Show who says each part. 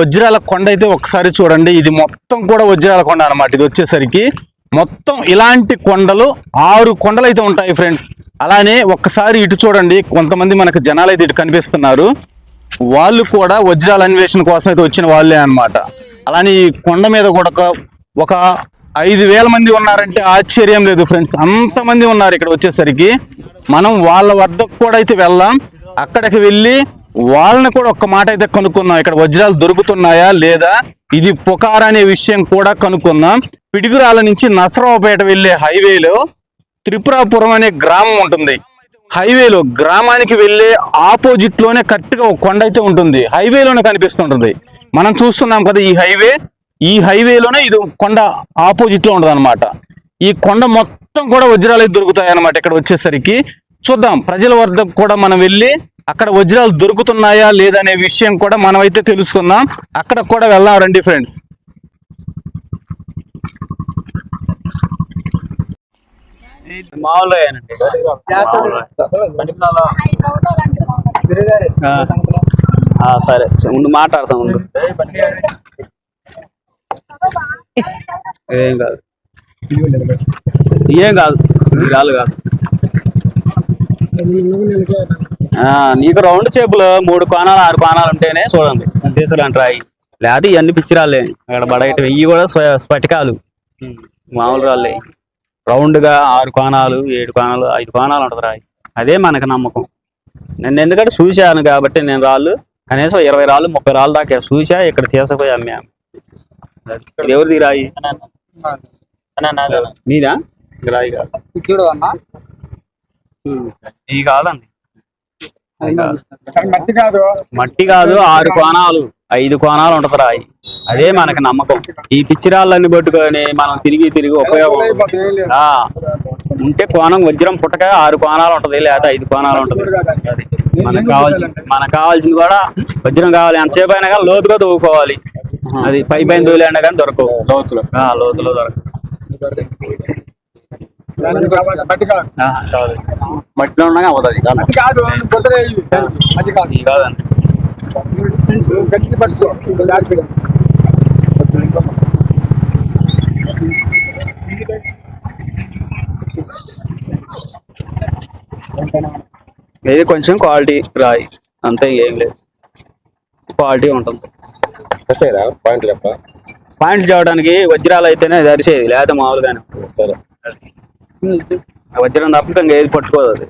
Speaker 1: వజ్రాల కొండ అయితే ఒకసారి చూడండి. ఇది మొత్తం కూడా వజ్రాల కొండ అనమాట ఇది వచ్చేసరికి మొత్తం ఇలాంటి కొండలు ఆరు కొండలు అయితే ఉంటాయి ఫ్రెండ్స్. అలానే ఒక్కసారి ఇటు చూడండి. కొంతమంది మనకు జనాలు అయితే ఇటు కనిపిస్తున్నారు. వాళ్ళు కూడా వజ్రాల అన్వేషణ కోసం అయితే వచ్చిన వాళ్ళే అనమాట అలానే ఈ కొండ మీద కూడా ఒక ఒక ఐదు వేల మంది ఉన్నారంటే ఆశ్చర్యం లేదు ఫ్రెండ్స్. అంతమంది ఉన్నారు ఇక్కడ వచ్చేసరికి. మనం వాళ్ళ వద్దకు కూడా అయితే వెళ్దాం. అక్కడికి వెళ్ళి వాళ్ళని కూడా ఒక్క మాట అయితే కనుక్కుందాం. ఇక్కడ వజ్రాలు దొరుకుతున్నాయా లేదా? ఇది పుకార్ అనే విషయం కూడా కనుక్కుందాం. పిడుగురాల నుంచి నసరావుపేట వెళ్ళే హైవేలో త్రిపురాపురం అనే గ్రామం ఉంటుంది. హైవేలో గ్రామానికి వెళ్ళే ఆపోజిట్లోనే కరెక్ట్గా ఒక కొండ అయితే ఉంటుంది. హైవేలోనే కనిపిస్తుంటుంది. మనం చూస్తున్నాం కదా ఈ హైవే. ఈ హైవేలోనే ఇది కొండ ఆపోజిట్లో ఉంటుంది అనమాట ఈ కొండ మొత్తం కూడా వజ్రాలు దొరుకుతాయి అనమాట ఇక్కడ వచ్చేసరికి. చూద్దాం. ప్రజల వద్దకు కూడా మనం వెళ్ళి అక్కడ వజ్రాలు దొరుకుతున్నాయా లేదా అనే విషయం కూడా మనం అయితే తెలుసుకుందాం. అక్కడ కూడా వెళ్దాం రండి ఫ్రెండ్స్.
Speaker 2: సరే. ముందు మాట్లాడతాం ముందు. ఏం కాదు. ఏం కాదు. రాళ్ళు కాదు. నీకు రౌండ్ చేపులు మూడు కోణాలు ఆరు కోణాలు ఉంటేనే చూడండి. తీసుకురండి రాయి లేకపోతే ఇవన్నీ పిచ్చిరాళ్ళే. అక్కడ బడగట ఇవి కూడా స్ఫటికాలు. మామూలు రాళ్ళే. రౌండ్గా ఆరు కోణాలు ఏడు కోణాలు ఐదు కోణాలు ఉంటుంది రాయి. అదే మనకు నమ్మకం. నేను ఎందుకంటే చూశాను కాబట్టి నేను రాళ్ళు. కనీసం ఇరవై రాళ్ళు ముప్పై రాళ్ళు దాకా చూసా ఇక్కడ తీసుకుపోయి అమ్మాము ఇది ఎవరిది రాయి? నీదా? రాయి కాదు ఇది కాదండి.
Speaker 3: మట్టి కాదు.
Speaker 2: మట్టి కాదు ఆరు కోణాలు ఐదు కోణాలు ఉంటది రాయి అదే మనకి నమ్మకం. ఈ పిచ్చిరాళ్ళన్ని పట్టుకొని మనం తిరిగి తిరిగి ఉపయోగం ఉంటే కోణం వజ్రం పుట్టక ఆరు కోణాలు ఉంటది లేదా ఐదు కోణాలు ఉంటది. మనకు కావాల్సింది మనకు కావాల్సింది కూడా వజ్రం కావాలి. ఎంతసేపు అయినా కానీ లోతుగా తవ్వుకోవాలి. అది పై పైన తోలేండ కానీ దొరకవు.
Speaker 3: లోతులు.
Speaker 2: లోతులో దొరకవు.
Speaker 3: కాదు.
Speaker 1: మట్టిలో ఉండగా అవుతుంది
Speaker 3: కాదు. మట్టి కాదు
Speaker 2: ఇది. కాదండి
Speaker 3: గట్టి పట్టుకో జాగ్రత్తగా.
Speaker 2: ఇది కొంచెం క్వాలిటీ రాయి. అంతే ఏం లేదు. క్వాలిటీ ఉంటుంది.
Speaker 4: పాయింట్ లెక్క?
Speaker 2: పాయింట్లు చేయడానికి వజ్రాలు అయితేనే దరిచేది లేదా మామూలుగానే. వజ్రం తప్ప ఇంకా ఏది పట్టుకోదు అది.